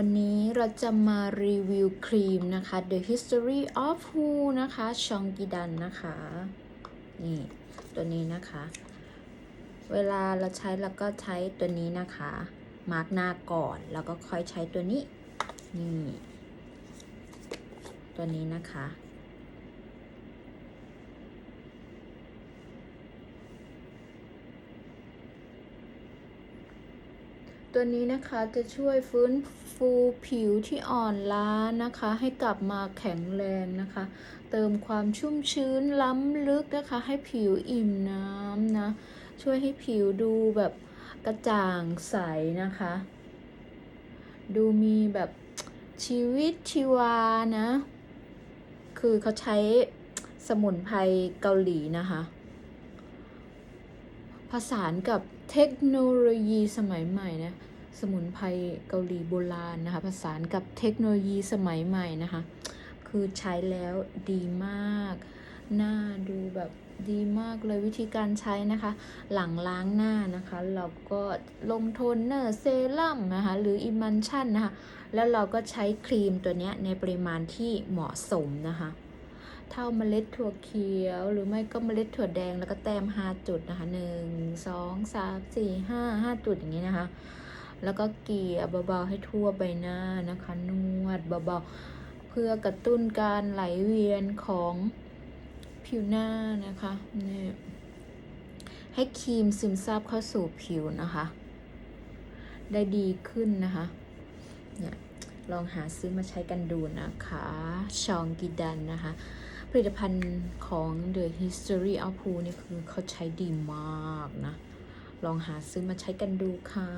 วันนี้เราจะมารีวิวครีมนะคะ The History of Who นะคะชองกิดันนะคะ นี่ตัวนี้นะคะ เวลาเราใช้เราก็ใช้ตัวนี้นะคะ มาร์กหน้าก่อน แล้วก็ค่อยใช้ตัวนี้ นี่ ตัวนี้นะคะ ตัวนี้นะคะจะช่วยฟื้นฟูผิวที่อ่อนล้านะคะ ให้กลับมาแข็งแรงนะคะ เติมความชุ่มชื้นล้ำลึกนะคะ ให้ผิวอิ่มน้ำนะ ช่วยให้ผิวดูแบบกระจ่างใสนะคะ ดูมีแบบชีวิตชีวานะ คือเขาใช้สมุนไพรเกาหลีนะคะ ผสานกับเทคโนโลยีสมัยใหม่นะสมุนไพรเกาหลีโบราณนะคะผสานกับเทคโนโลยีสมัยใหม่นะคะ คือใช้แล้วดีมากหน้าดูแบบดีมากเลยวิธีการใช้นะคะ หลังล้างหน้านะคะ เราก็ลงโทนเนอร์เซรั่มนะคะ หรืออิมันชั่นนะคะ แล้วเราก็ใช้ครีมตัวนี้ในปริมาณที่เหมาะสมนะคะ เท่าเมล็ดถั่วเขียว หรือไม่ก็เมล็ดถั่วแดงแล้วก็แต้มห้าจุดนะคะหนึ่งสองสามสี่ห้าห้าจุดอย่างนี้นะคะ แล้วก็เกลี่ยเบาๆให้ทั่วใบหน้านะคะ นวดเบาๆเพื่อกระตุ้นการไหลเวียนของผิวหน้านะคะเนี่ยให้ครีมซึมซาบเข้าสู่ผิวนะคะ ได้ดีขึ้นนะคะเนี่ย ลองหาซื้อมาใช้กันดูนะคะชองกิดันนะคะ ผลิตภัณฑ์ของ The History of p o o นี่คือเขาใช้ดีมากนะ ลองหาซื้อมาใช้กันดูค่ะ